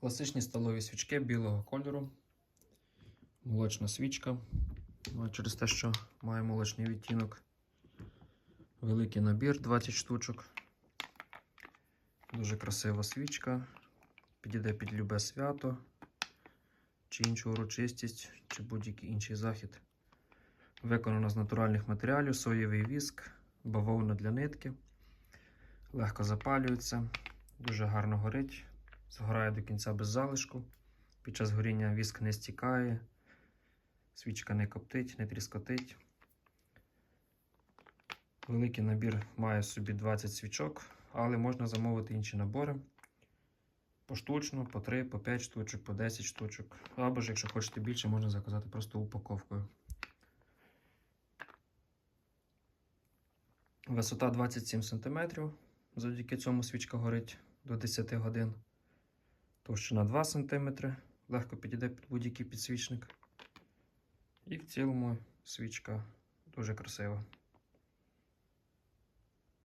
Класичні столові свічки білого кольору. Молочна свічка. Ну, Через те, що має молочний відтінок. Великий набір 20 штучок. Дуже красива свічка. Підійде під любе свято, чи іншу урочистість, чи будь-який інший захід. Виконана з натуральних матеріалів, соєвий віск, бавовна для нитки. Легко запалюється, дуже гарно горить, згорає до кінця без залишку. Під час горіння віск не стікає, свічка не коптить, не тріскотить. Великий набір має собі 20 свічок, але можна замовити інші набори. Поштучно, по 3, по 5 штучок, по 10 штучок. Або ж, якщо хочете більше, можна заказати просто упаковкою. Висота 27 см. Завдяки цьому свічка горить до 10 годин. Товщина 2 см. Легко підійде під будь-який підсвічник. І в цілому свічка дуже красива.